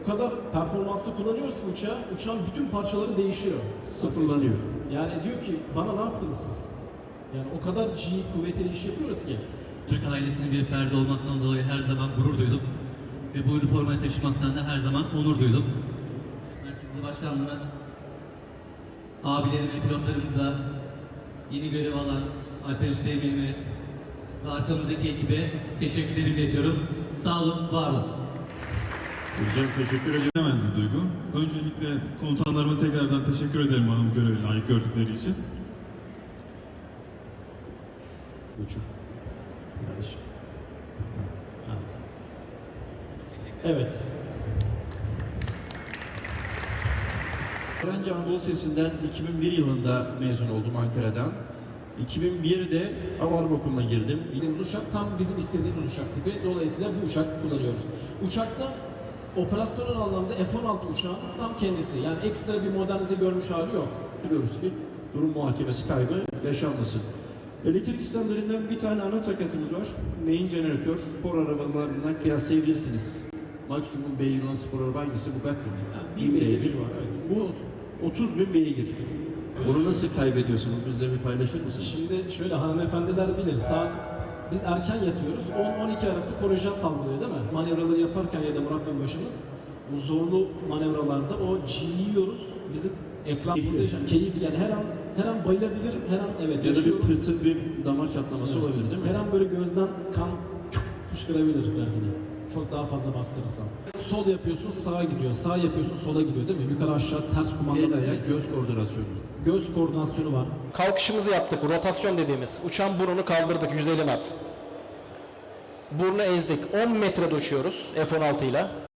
o kadar performanslı kullanıyoruz ki uçağı, uçağın bütün parçaları değişiyor. Sıfırlanıyor. Yani diyor ki bana ne yaptınız siz? Yani o kadar G kuvvetli iş yapıyoruz ki. Türk ailesinin bir ferdi olmaktan dolayı her zaman gurur duydum. Ve bu üniformayı taşımaktan da her zaman onur duydum. Merkezli Başkanlığı'na, abilerime, pilotlarımıza, yeni görev alan Alper Üsteğmen'ime ve arkamızdaki ekibe teşekkürlerimi iletiyorum. Sağ olun, var olun. Hocam teşekkür ediyorum. Bilemez bir duygu. Öncelikle komutanlarıma tekrardan teşekkür ederim bana bu görevi layık gördükleri için. Uçuk. Evet. Öğrenci Anadolu Sesi'nden 2001 yılında mezun oldum Ankara'dan. 2001'de Hava Harp Okulu'na girdim. Bildiğimiz uçak tam bizim istediğimiz uçak tipi. Dolayısıyla bu uçak kullanıyoruz. Uçakta operasyonel anlamda F-16 uçağın tam kendisi. Yani ekstra bir modernize görmüş hali yok. Biliyoruz ki durum muhakemesi kaybı yaşanmasın. Elektrik sistemlerinden bir tane ana takatımız var. Main jeneratör. Spor arabalarından kıyaslayabilirsiniz. Maksimum beygir olan spor araba hangisi? Bu Batman. Yani bin beygir var, evet. Bu 30 bin beygir. Bunu nasıl kaybediyorsunuz? Bizle bir paylaşır mısınız? Şimdi şöyle hanımefendiler bilir. Saat biz erken yatıyoruz. 10-12 arası kolajen salgılıyor değil mi? Manevraları yaparken ya da Murat Bey başımız bu zorlu manevralarda o G'yi yiyoruz. Bizim ekran muhteşem. Keyifli yani her an her an bayılabilir, her an evet ya da bir pıhtı bir damar çatlaması Evet. olabilir değil mi? Her an böyle gözden kan fışkırabilir belki de. Çok daha fazla bastırırsan. Sol yapıyorsun sağa gidiyor, sağ yapıyorsun sola gidiyor değil mi? Yukarı aşağı ters kumandalı El ayak. göz koordinasyonu. Göz koordinasyonu var. Kalkışımızı yaptık. Rotasyon dediğimiz. Uçan burnunu kaldırdık 150 knot. Burnu ezdik. 10 metrede uçuyoruz F-16 ile.